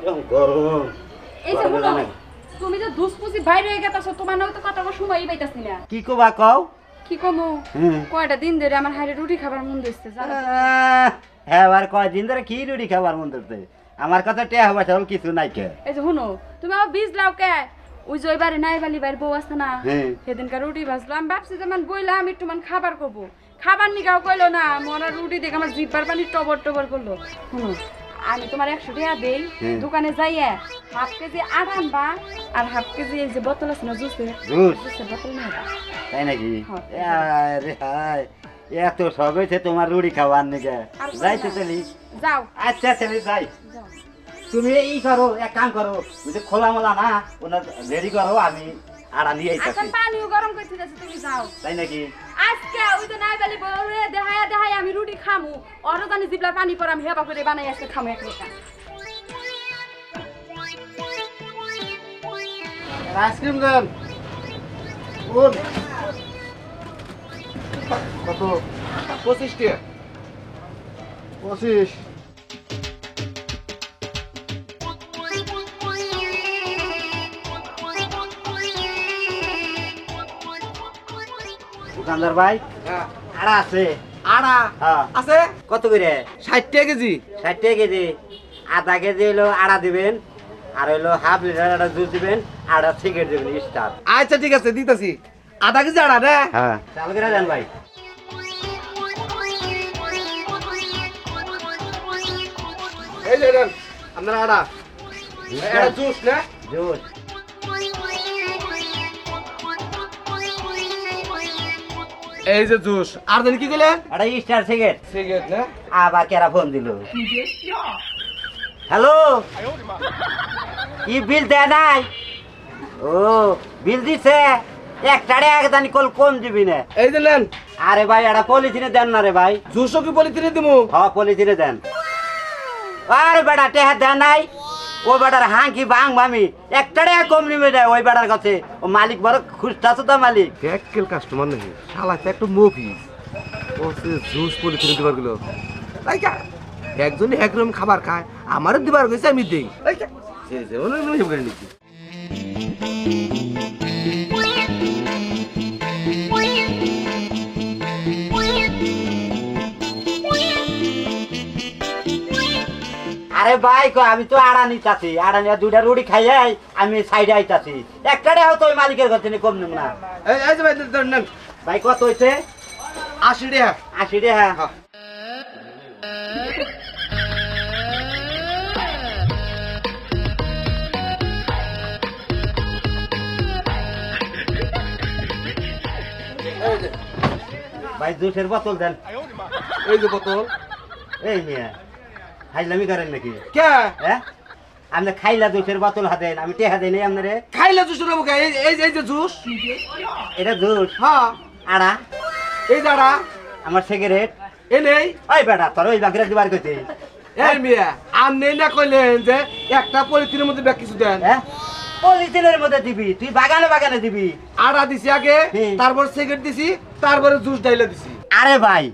কিরম গরম এই যে শুনো তুমি যে দুসপুসি বাইরে হয়ে গেছো তোমার নাও তো কথা সময়ই পাইতাছি না। কি কবা কও? কি কমো? কয়টা দিন ধরে আমার হাড়ে রুটি খাবার মন দিচ্ছে হ্যাঁ আর কয়দিন ধরে কি রুটি খাবার মন ধরতে আমার কথা টেয়া হবার সরল কিছু নাই কে। এই যে শুনো তুমি আমার বীজ লাও কে? ওই যে ওইবারে নাই বালি বাইর বউ আছে না হ্যাঁ। সেদিনকার রুটি ভাজলো। আমি ভাবছি যে মান বইলাম একটু মান খাবার করব খাবার নিগাও কইলো না মনে রুটি দেখে আমার জিব্বার পানি টবর টবর করল। শুনো আমি তোমার একশো টাকা দেই হুম। দোকানে যাইয়া হাফ কেজি আটা আনবা আর হাফ কেজি এই যে বোতল আছে না জুসের জুস জুসের বোতল নিয়ে। তাই নাকি হ্যাঁ। আরে হায় এত সব হয়েছে তোমার রুটি খাওয়ার নিকে যাইতে। চলি যাও আচ্ছা চলি যাই তুমি এই করো এক কাম করো খোলা মোলা না ওনার রেডি করো আমি আড়া নিয়ে এখন আইতাছি পানিও গরম করতে যাচ্ছে তুমি যাও তাই নাকি আজকে ওই তো নাই বালি বউরে দেখায়া দেখায় আমি রুটি খামু অর জানি জিবলা পানি পর আমি হেবা করে বানাই আজকে খামু এক রেখা আইসক্রিম দেন কোন কত পঁচিশ টাকা পঁচিশ দোকানদার ভাই? হ্যাঁ। আড়া আছে। আড়া? হ্যাঁ। আছে? কত করে? ষাট টাকা কেজি। ষাট টাকা কেজি। আধা কেজি হলো আড়া দিবেন আর হলো হাফ লিটার একটা জুস দিবেন আর সিগারেট দিবেন স্টার। আচ্ছা ঠিক আছে দিতেছি। আধা কেজি আড়া না হ্যাঁ। চাল করে দেন ভাই। এই যে আপনার আড়া। জুস না? জুস। এই যে জুস। আর দেন কি গেলেন একটা স্টার সিগারেট সিগারেট না? আবার কেরা ফোন দিল? হ্যালো কি বিল দেয় নাই? ও বিল দিছে? একটারে একদানি কল কম দিবি না। এই যে নেন। আরে ভাই এটা পলিথিনে দেন না রে ভাই। জুসও কি পলিথিনে দিমু? হ পলিথিনে দেন। আরে বেটা টেহা দেন নাই? ওই বেটার হাঁকি বাং মামি একটারে কম নিবে যায় ওই বেটার কাছে। ও মালিক বড় খুঁজতাছো তো মালিক। এককেল কাস্টমার নেই শালা তো একটু মুভি ও সে জুস পলিথিনে দিবার গেল। লাইকা একজনই একরকম খাবার খায় আমারও দিবার গেছে আমি দেই। লাইকা সে যেমন করে নিচ্ছি। আরে ভাই কো আমি তো আড়া নিতাছি। আড়া নিয়ে দুইটা রুটি খাইয়াই আমি সাইডে আইতাছি। একটারে হয়তো ওই মালিকের কাছে কম নিব না। এই যে ভাই দেন নেন। ভাই কত হইছে? আশি টাকা আশি টাকা হ্যাঁ। এই যে ভাই জুসের বোতল দেন। এই যে বোতল। এই মিয়া। হাইলামি করেন নাকি? কে? হ্যাঁ? আপনি খাইলা জুসের বোতল হাতেন আমি টেহা দেই নাই আপনারে। খাইলে জুস নেব কে এই এই যে- জুস। এটা জুস? হ্যাঁ। আড়া। এই দাঁড়া আমার সিগারেট এ নেই। ওই বেটা তোর ওই বাকিরা দিবার কইতে এই মিয়া আর নেই না কইলেন যে একটা পলিথিনের মধ্যে ব্যাগ কিছু দেন। হ্যাঁ? পলিথিনের মধ্যে দিবি তুই বাগানে বাগানে দিবি। আড়া দিছি আগে। তারপর সিগারেট দিছি তারপরে জুস ডাইলে দিছি। আরে ভাই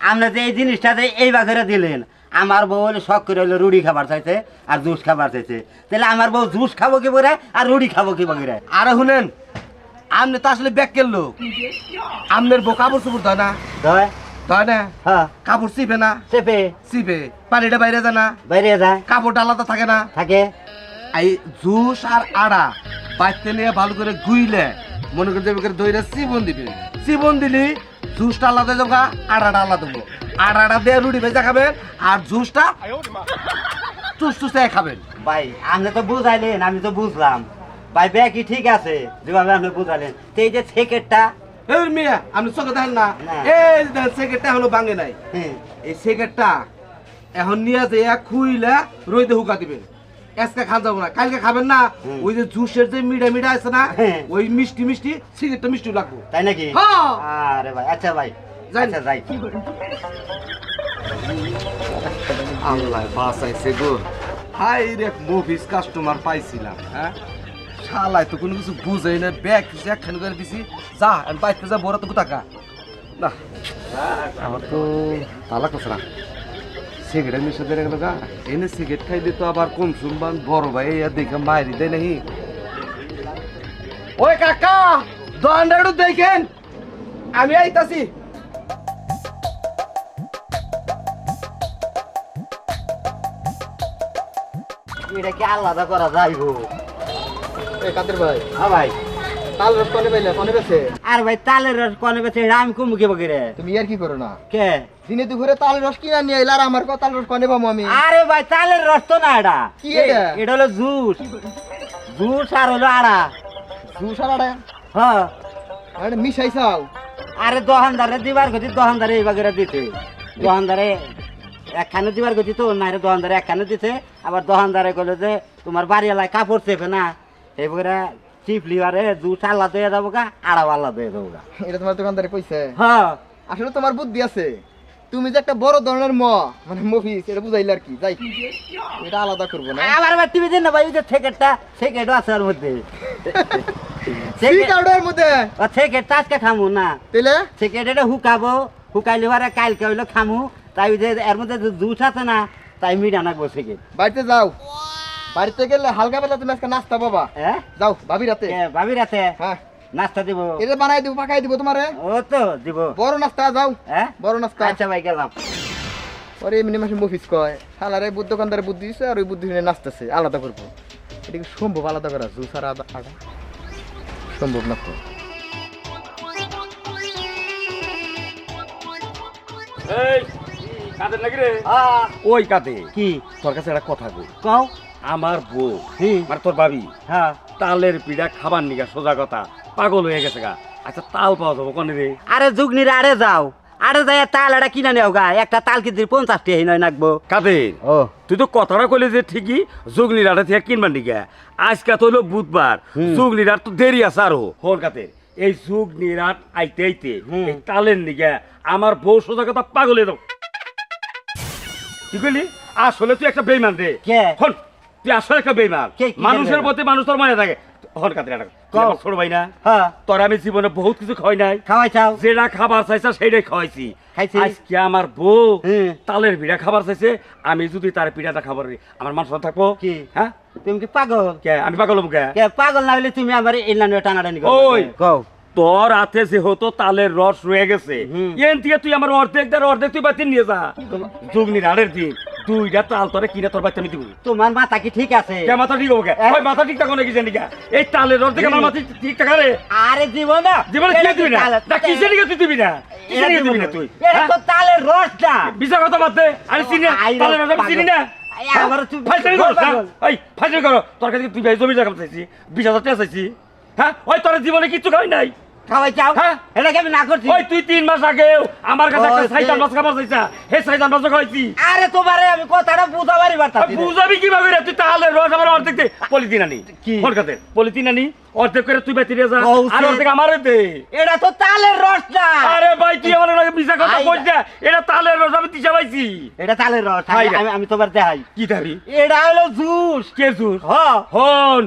আপনি যে এই জিনিসটা এই বাঘেরা দিলেন আমার বউ হলে শখ করে হলো রুটি খাবার চাইছে আর জুস খাবার চাইছে। তাহলে আমার বউ জুস খাব কি বলে আর রুটি খাব কি বলে? আরে শুনেন আপনি তো আসলে ব্যাগ কেলো আপনার বউ কাপড় চোপড় ধয় না? দয় ধয় না? হ্যাঁ। কাপড় চিপে না? চেপে। চিপে। পানিটা বাইরে যায় না? বাইরে যায়। কাপড়টা আলাদা থাকে না? থাকে। এই জুস আর আড়া বাইতে নিয়ে ভালো করে গুইলে মনে করে দেবে দইরা চিবন দিবে। চিবন দিলি জুসটা আলাদা দেবো আড়াটা আলাদা দেবো আড়াটা দিয়ে রুটি ভেজা খাবেন আর জুসটা চুস চুসে খাবেন। ভাই আপনি তো বুঝাইলেন আমি তো বুঝলাম। ভাই ব্যাগই ঠিক আছে? যেভাবে আপনি বুঝাইলেন। তো এই যে সেকেটটা? এই মিয়া আপনি চোখে দেখেন না। এই দেখেন সেকেটটা এখনও ভাঙে নাই। হ্যাঁ। এই সেকেটটা এখন নিয়ে যে খুইলে রইতে হুকা দিবেন। আজকে খান যাব না কালকে খাবেন না। ওই যে জুসের যে মিঠা মিঠা আছে না হ্যাঁ। ওই মিষ্টি মিষ্টি সিগারেটটা মিষ্টি লাগবো। তাই নাকি? হ্যাঁ। আরে ভাই আচ্ছা ভাই। যাই। আচ্ছা যাই। আল্লাহ বাঁচাইছে গো। হাই রে মুভিস কাস্টমার পাইছিলাম হ্যাঁ? শালায় তো কোনো কিছু বুঝাই না ব্যাগ কিছু একখান করে দিছি। যা আমি বাইতে যা বড় তো টাকা না। আমার তো তালা কসরা সিগারেট নিশা দিয়ে গেল গা এনে সিগারেট খাইলে তো আবার কম শুনবান বড় ভাই আর দেখে মায়ের দেয় নাহি। ওই কাকা দোকানটা দেখেন। আমি আইতাছি। এটা কি আলাদা করা যাইব? এ কাদের ভাই? হ্যাঁ ভাই। তাল রস কনে পাইলে কনে পেছে আর ভাই তালের রস কনে বেছে আমি তুমি আর কি করো না? কে? দিনে দুপুরে তাল রস কিনা নিয়ে এলার আমার কথা তাল রস কনে পাবো আমি? আরে ভাই তালের রস তো না এটা। কি এটা? এটা হলো জুস। জুস আর হলো আড়া। হ্যাঁ আরে দোকানদারে দিবার গতি দোকানদারে এই বাগেরা দিতে দোকানদারে একখানে দিবার গতি তো না রে দোকানদারে একখানে দিতে আবার দোকানদারে কইলো যে তোমার বাড়ি এলাকায় কাপড় চেপে না। এই বাগেরা চিপলি আরে জুস আল্লাহ দিয়ে যাব গা আড়াও আল্লাহ দিয়ে দেবো গা। এটা তোমার দোকানদারে কইছে? হ্যাঁ। আসলে তোমার বুদ্ধি আছে। তুমি যে একটা বড় ধরনের ম মানে মফিস এটা বুঝাইলে আর কি যাই। এটা আলাদা করব না। আবার আবার টিভি দিন না ভাই ওই যে সেকেটটা সেকেটও আছে ওর মধ্যে। আউটের মধ্যে? আজকে খামু না। তেলে সেকেট এটা হুকাবো হুকাইলে পরে কালকে হইল খামু। তাই ওই যে এর মধ্যে জুস আছে না তাই মিডা বসে সেকেট। বাড়িতে যাও। বাড়িতে গেলে হালকা বেলা তুমি আজকে নাস্তা পাবা। হ্যাঁ যাও ভাবি রাতে। এ, ভাবির আছে হ্যাঁ। নাস্তা দিব। এটা বানাই দিব পাকাই দিব তোমারে। ও তো দিব। বড় নাস্তা যাও। হ্যাঁ বড় নাস্তা। আচ্ছা ভাই গেলাম। পরে এমনি মাসে মফিস কয়? শালারে বুদ্ধ দোকানদারে বুদ্ধি দিছে আর ওই বুদ্ধি নিয়ে নাচতেছে। আলাদা করব। এটা কি সম্ভব? আলাদা করা জুস আর আদা আদা? সম্ভব না তো। এই কাদের নাকি রে? ওই কাতে কি? তোর কাছে একটা কথা কই। কও। আমার বউ। মানে তোর ভাবি। হ্যাঁ। তালের পিঠা খাবার নিগা সোজা কথা। পাগল হয়ে গেছে গা। আচ্ছা তাল পাওয়া যাব কনে রে? আরে যুগনির আরে যাও। আরে যাই তাল এটা কিনে নেও গা। একটা তাল কিনতে পঞ্চাশটি এই নয় নাকবো কাদের? ও। তুই তো কথাটা কইলে যে ঠিকই জুগলির আড়ে থেকে কিনবার নিগা। আজকে তো হলো বুধবার। হুম। জুগলির তো দেরি আছে আরও। হর কাতে এই যুগ নিরাট আইতে আইতে তালের নিগা আমার বউ সোজা কথা পাগলে দাও কি কইলি? আসলে তুই একটা বেইমান রে। কে? হন। তুই আসলে একটা মানুষের? প্রতি মানুষ তোর মায়া থাকে। কাতে ছোট ভাই না হ্যাঁ। তোর আমি জীবনে বহুত কিছু নাই। খাওয়াই চাও। যেটা খাবার চাইছে সেটাই খাওয়াইছি। আজকে আমার বউ তালের পিঠা খাবার চাইছে আমি যদি তার পিঠাটা খাবার আমার মান সম্মান থাকব? কি? হ্যাঁ? তুমি কি পাগল? কে? আমি পাগল কে? পাগল না হলে তুমি আমার ইলানো টানাটানি করো ওই। কও। তোর হাতে যেহেতু তালের রস রয়ে গেছে হুম। এন থেকে তুই আমার অর্ধেক দেড় অর্ধেক তুই বাতিল নিয়ে যা। জুগনি রাড়ের দিন। দুইটা তাল তোরে কিনে তোর বাচ্চা আমি দিব। তোমার মাথা কি ঠিক আছে? কে মাথা ঠিক হব কে? হ্যাঁ? ওই মাথা ঠিক থাকো নাকি জানি কে? এই তালের রস থেকে আমার মাথা ঠিক থাকা রে। আরে জীবন না। জীবনে কি দিবি না। না কিসের নিকে তুই দিবি না? দিবি না তুই? এটা হ্যাঁ? তো তালের রস না। বিচার কথা বাদ দে। আরে চিনি তালের রস আমি চিনি না। ফাইসারি করো তোর কাছে তুই ভাই জমি জায়গা চাইছি বিশ হাজার টাকা চাইছি। হ্যাঁ? ওই তোর জীবনে কিচ্ছু খাই নাই। খাওয়াই চাও হ্যাঁ? এটাকে আমি না করছি ওই তুই তিন মাস আগে আমার কাছে একটা ওই সাইতান সে- মাছ খাবার চাইছা। হে সাইতান মাছ খাইছি আরে তোমারে আমি কথাটা বুঝাবারই না। বুঝাবি কীভাবে রে? তুই তাহলে রস আমার অর্ধেক দে। পলিথিন আনি। কি? ফোন কাতে পলিথিন আনি অর্ধেক করে তুই বেঁচে যা। আর অর্ধেক আমার দে। এটা তো তালের রস না। আরে ভাই তুই আমার লাগে মিশা কথা কইছ না। এটা তালের রস আমি তিসা পাইছি। এটা তালের রস। আমি আমি তোমার দেখাই। কি দাবি এটা হলো জুস। কে জুস? হ। হন।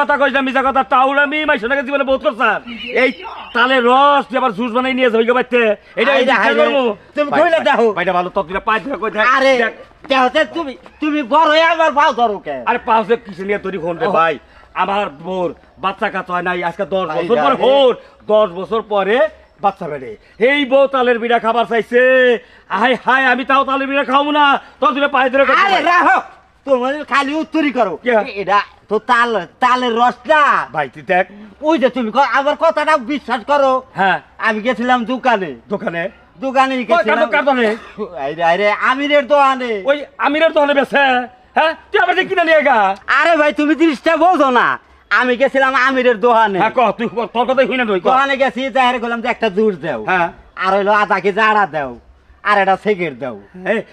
কথা কইছ না কথা। টাউল আমি মাইশনাকে জীবনে বহুত এই তালে রস আবার জুস বানাই নিয়ে এটা হাই তুমি কইলে দেখো। বাইটা ভালো তত পাঁচ টাকা কই আরে তুমি তুমি বড় হয়ে আমার ভাও ধরো কে? আরে কিসে নিয়ে তৈরি হন রে ভাই। আমার বোর বাচ্চা কাচ্চা হয় নাই আজকে দশ বছর পরে। হোর দশ বছর পরে বাচ্চা বেড়ে। এই বউ তালের বিড়া খাবার চাইছে। হাই হাই আমি তাও তালের বিড়া খাব না। তোর দুটো পায়ে ধরে আরে। রাহো তোমার খালি উত্তরই করো। এটা তো তাল তালের রস না ভাই তুই দেখ। ওই যে তুমি আমার কথাটা বিশ্বাস করো। হ্যাঁ। আমি গেছিলাম দোকানে। দোকানে? দোকানে গেছিলাম। কার্টন আরে আরে আমিরের দোকানে। ওই আমিরের দোকানে বেছে হ্যাঁ? তুই আবার কিনে নিয়ে গা আরে ভাই তুমি জিনিসটা বোঝো না। আমি গেছিলাম আমিরের দোকানে। হ্যাঁ কহ তুই তোর কথাই নই কহ। দোকানে গেছি যাহের গেলাম যে একটা জুস দেও। হ্যাঁ। আর হইল আধা কেজি আড়া দেও। আর একটা সিগারেট দেও।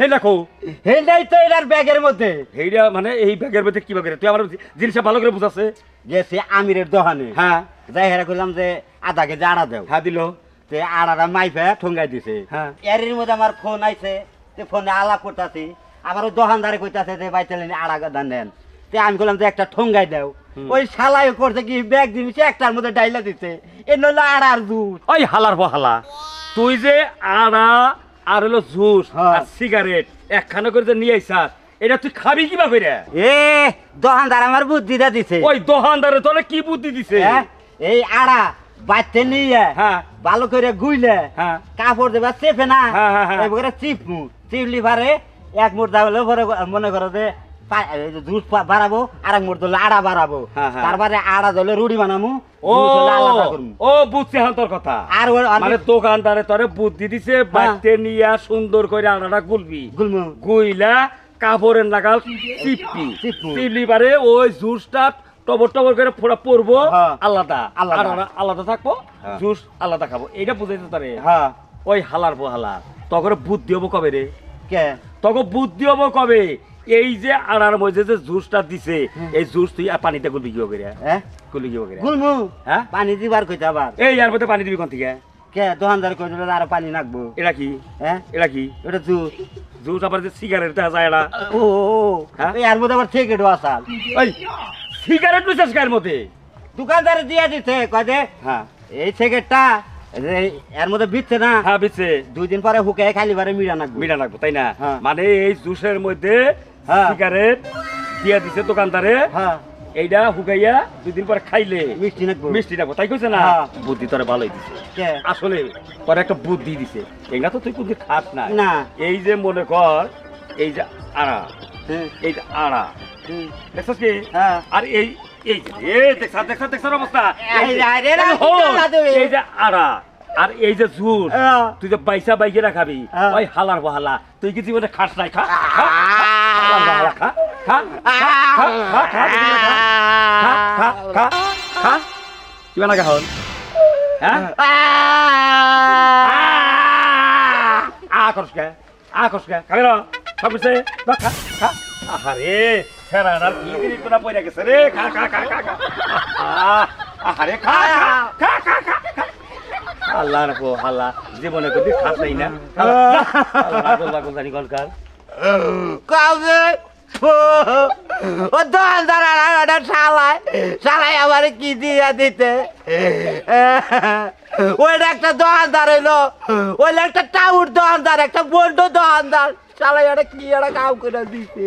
এই দেখো। এইটাই তো এটার ব্যাগের মধ্যে। এইটা মানে এই ব্যাগের মধ্যে কি ব্যাগের? তুই আমার জিনিসটা ভালো করে বুঝাচ্ছে গেছি আমিরের দোকানে। হ্যাঁ। যাই হেরা করলাম যে আধা কেজি আড়া দেও। হ্যাঁ দিল। তে আড়াটা মাইফে ঠুঙ্গাই দিছে। হ্যাঁ। এর মধ্যে আমার ফোন আইছে তে ফোনে আলাপ করতেছি। আবার ওই দোকানদারে কইতাছে যে ভাই তাহলে আড়া গাদা নেন। তে আমি বললাম যে একটা ঠুঙ্গাই দেও। ওই শালাই করছে কি ব্যাগ জিনিস একটার মধ্যে ডাইলা দিছে। এ নইলো আড়ার দুধ। ওই হালার বহালা। তুই যে আড়া আর হলো জুস হ্যাঁ। আর সিগারেট একখানা করে যে নিয়ে আইসা এটা তুই খাবি কীভাবে রে এ দোকানদার আমার বুদ্ধিটা দিছে ওই দোকানদারে তোরে কি বুদ্ধি দিছে? এই আড়া বাইতে নিয়ে হ্যাঁ ভালো করে গুইলে হ্যাঁ কাপড় দেবা চেপে না হ্যাঁ, হ্যাঁ। এবারে চিপমু চিপলি পারে এক মুঠ দাবলে পরে মনে করো যে দুধ বাড়াবো আর এক মুঠ আড়া বাড়াবো। হ্যাঁ, হ্যাঁ। তারপরে আড়া ধরলে রুটি বানামু ও আলাদা করমু। ও বুঝছি হ্যাঁ তোর কথা। আর মানে দোকানদারে তোরে বুদ্ধি দিছে বাইতে নিয়া সুন্দর করে গুলবি। গুইলা কাপড়ের লাগাল চিপি। চিপলি পারে ওই জুসটা টবর টবর করে ফোড়া হ্যাঁ। আলাদা। আলাদা। আলাদা থাকব হ্যাঁ। জুস আলাদা খাব। এইটা বুঝাইতে তারে? হ্যাঁ। ওই হালার পো হালা তখন বুদ্ধি হব কবে রে? কে? তখন বুদ্ধি হব কবে? এই যে আড়ার মধ্যে যে জুসটা দিছে এই জুস তুই আর পানিতে গুলবি কি হবে রে হ্যাঁ? গুলবি কি হবে রে গুলমু? হ্যাঁ? পানি দিবার কইতে আবার? এই ইয়ার মধ্যে পানি দিবি কোন থেকে? কে? দোকানদার কই দিলে আর পানি নাকবো। এটা কি? হ্যাঁ? এটা কি? এটা জুস। জুস আবার যে সিগারেট যায় এটা ও হ্যাঁ? এই আর মধ্যে আবার সিগারেটও আসাল ওই সিগারেট বিশেষ গায়ের মধ্যে? দোকানদারে দিয়ে দিছে কয় দে হ্যাঁ। এই এই- এর মধ্যে বিচ্ছে না। হ্যাঁ বিচ্ছে দুই দিন পরে হুকে খালি বারে মিড়া নাকবো। মিঠা লাগবো তাই না? হ্যাঁ। মানে এই জুসের মধ্যে। সিগারেট দিয়ে দিছে দোকানদারে। হ্যাঁ। এইটা দুদিন পরে খাইলে। মিষ্টি নাকবো। মিষ্টি রাখব তাই কইছে না? হ্যাঁ। বুদ্ধি তোরে ভালোই দিছে। আসলে তোর একটা বুদ্ধি দিছে। এইটা তো তুই বুদ্ধি খাস না। এই যে মনে কর এই যে আড়া। এই যে আড়া। দেখছিস কি? হ্যাঁ। আর এই এই যে দেখছ দেখছ দেখছ অবস্থা? এই আড়া। আর এই যে হ্যাঁ। তুই যে বাইসা বাইকে খাবি হ্যাঁ। ওই হালার বহালা। তুই কি জীবনে খাস নাই? খা খা, খা, খা খা খা, খা, খা, খা, খা। কিবা লাগা হল হ্যাঁ আ করস আ করস খাবি না সব কিছু খা খা আহারে ফেরানার কি দিন তোরা পয়রা গেছে রে খা খা খা খা খা আহারে খা খা খা খা। আল্লাহ রাখো আল্লাহ জীবনে কদি খাস নাই না আল্লাহ রাখো জানি কলকার কবে ও দোকানদার আর শালায়। শালায় আমার কি দিয়ে দিতে? ওইটা একটা দোকানদার হইল। ওইটা একটা টাউর দোকানদার, একটা বন্ড দোকানদার। শালায় একটা কি একটা কাম করে দিতে?